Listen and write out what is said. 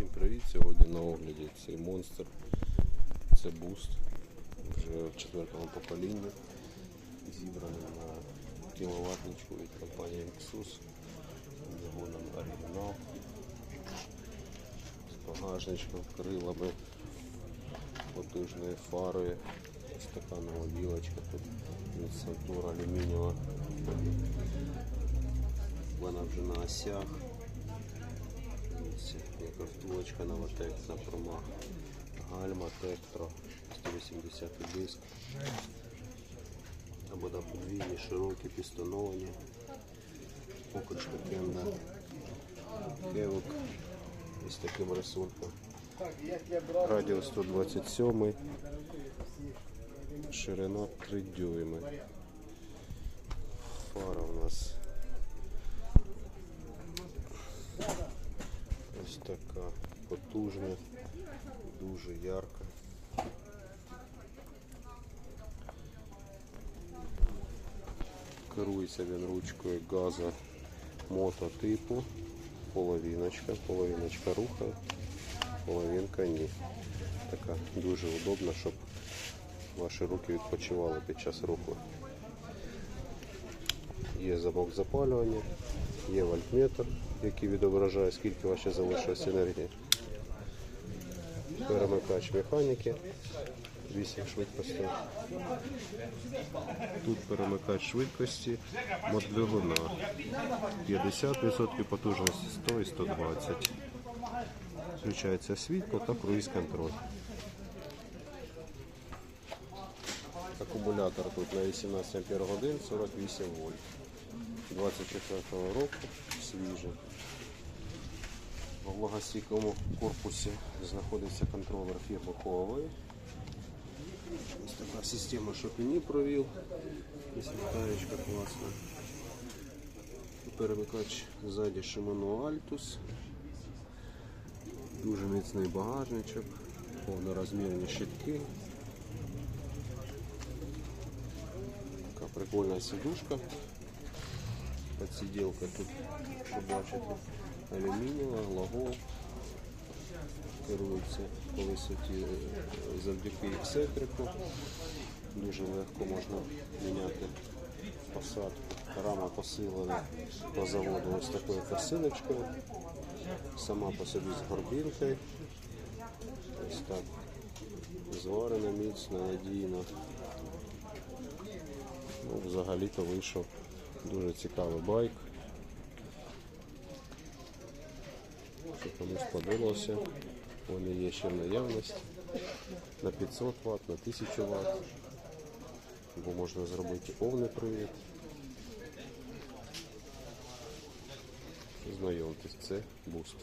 Всім привіт! Сьогодні на огляді цей монстр. Це буст вже в четвертому поколінні. Зібраний на кіловатничку від компанії Lexus. Двигуном оригінал. З багажничком, крилами, потужною фарою. Ось така нова вілочка тут від Сантур алюмінієва. Вона вже на осях. Втулочка новотек на промах. Гальма Тектро 180 диск. Або да, подвійні, широкі, пістоновані. Покришка кенда. Кевок із таким рисунком. Радіо 127. Ширина 3 дюйми. Фара у нас Ось така потужна, дуже ярка. Керується він ручкою газа мототипу. Половиночка, половиночка рухає, половинка ні. Така дуже удобна, щоб ваші руки відпочивали під час руху. Є замок запалювання, є вольтметр, який відображає, скільки у залишилось енергії. Перемикач механіки, 8 швидкостей. Тут перемикач швидкості модвигуна. 50% потужності 100 і 120. Включається світло та круїз контроль. Акумулятор тут на 18 ампер годин 48 вольт. 24 року свіжий. В влагостійкому корпусі знаходиться контролер фірми Huawei. Ось така система шопіні провів. Ось літаєчка класна. Перемикач ззаді Shimano Altus. Дуже міцний багажничок, повнорозмірні щитки. Така прикольна сидушка. Подсиделка тут, що бачите, алюмінієва, лагов. Керується по висоті е, завдяки ексцентрику. Дуже легко можна міняти посадку. Рама посилена по заводу ось такою косиночкою. Сама по собі з горбінкою. Ось так. Зварена міцно, надійно. Ну, взагалі-то вийшов дуже цікавий байк. Що комусь сподобався. Вони є ще в наявності. На 500 Вт, на 1000 Вт. Бо можна зробити повний привід. Знайомтесь, це буст.